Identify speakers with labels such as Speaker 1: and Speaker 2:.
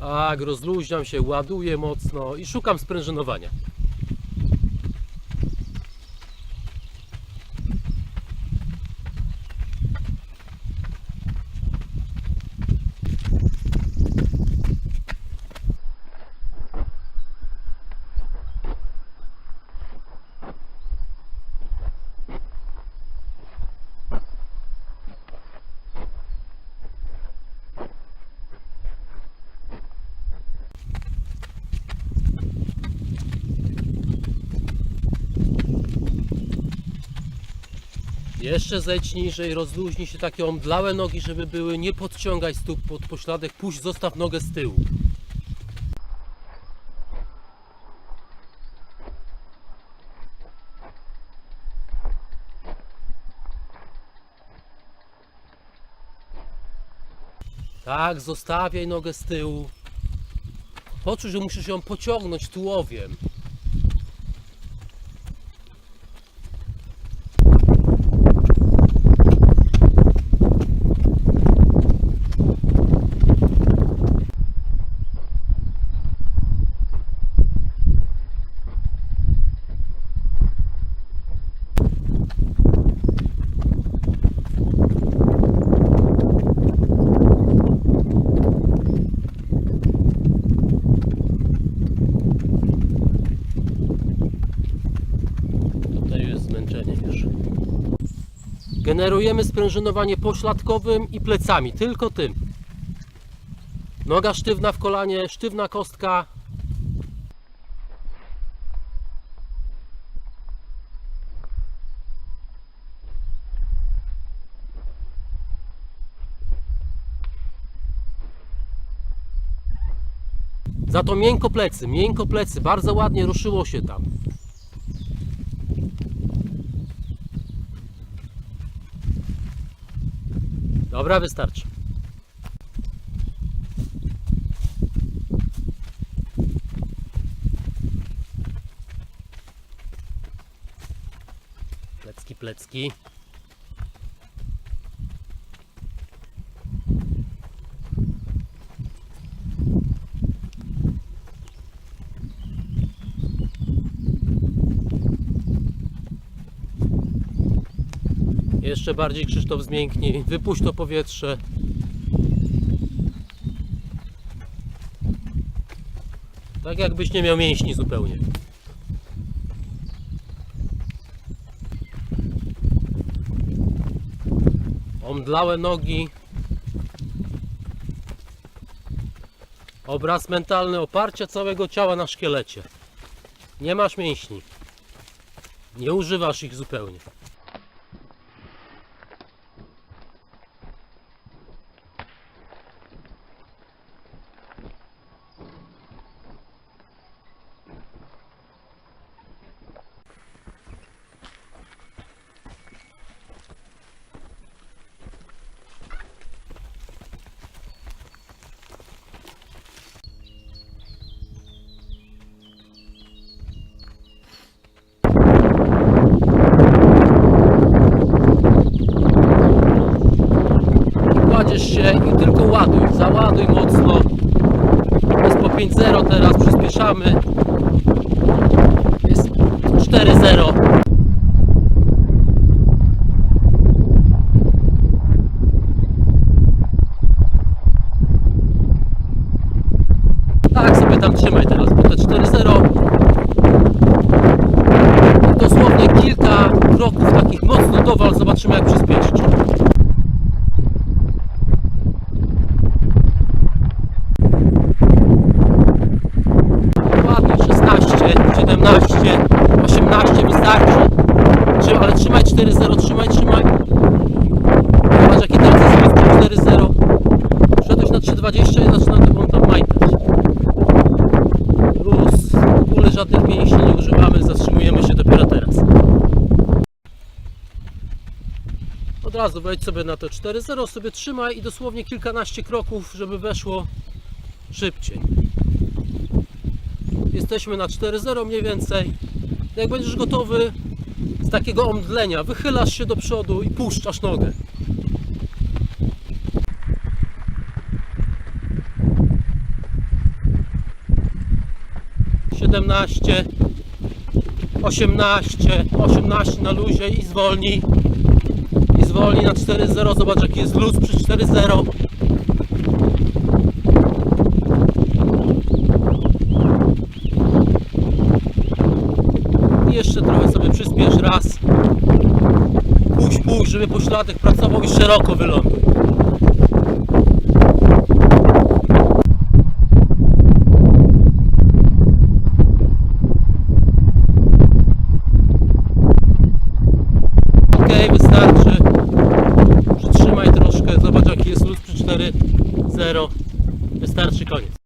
Speaker 1: Tak, rozluźniam się, ładuję mocno i szukam sprężynowania. Jeszcze zejdź niżej, rozluźnij się takie omdlałe nogi, żeby były. Nie podciągaj stóp pod pośladek, puść, zostaw nogę z tyłu. Tak, zostawiaj nogę z tyłu. Poczuj, że musisz ją pociągnąć tułowiem. Generujemy sprężynowanie pośladkowym i plecami, tylko tym. Noga sztywna w kolanie, sztywna kostka. Za to miękko plecy, miękko plecy, bardzo ładnie ruszyło się tam. Dobra, wystarczy. Plecki, plecki. Jeszcze bardziej Krzysztof zmięknij. Wypuść to powietrze. Tak jakbyś nie miał mięśni zupełnie. Omdlałe nogi. Obraz mentalny oparcia całego ciała na szkielecie. Nie masz mięśni. Nie używasz ich zupełnie. kładziesz się i tylko ładuj, załaduj mocno. Jest po 5.0 teraz, przyspieszamy. Jest 4.0. Tak sobie tam trzymaj teraz, bo te 4.0 dosłownie kilka kroków takich mocno dowal, zobaczymy jak przyspieszyć. Ładnie, 16, 17, 18 wystarczy. Trzyma, ale trzymaj 4-0, trzymaj, trzymaj. Zobacz jakie teraz jest 4-0. Wszedłeś na 3,20 i zaczyna tobą tam majtać. Plus w ogóle żadnych mięśni nie używamy, zatrzymujemy się dopiero teraz. Od razu wejdź sobie na to 4-0, sobie trzymaj i dosłownie kilkanaście kroków, żeby weszło szybciej. Jesteśmy na 4.0 mniej więcej. Jak będziesz gotowy z takiego omdlenia, wychylasz się do przodu i puszczasz nogę. 17, 18, 18 na luzie i zwolnij. I zwolnij na 4.0. Zobacz jaki jest luz przy 4.0. I jeszcze trochę sobie przyspiesz raz. Puść, puść, żeby pośladek pracował i szeroko wyląduj. zero. Wystarczy koniec.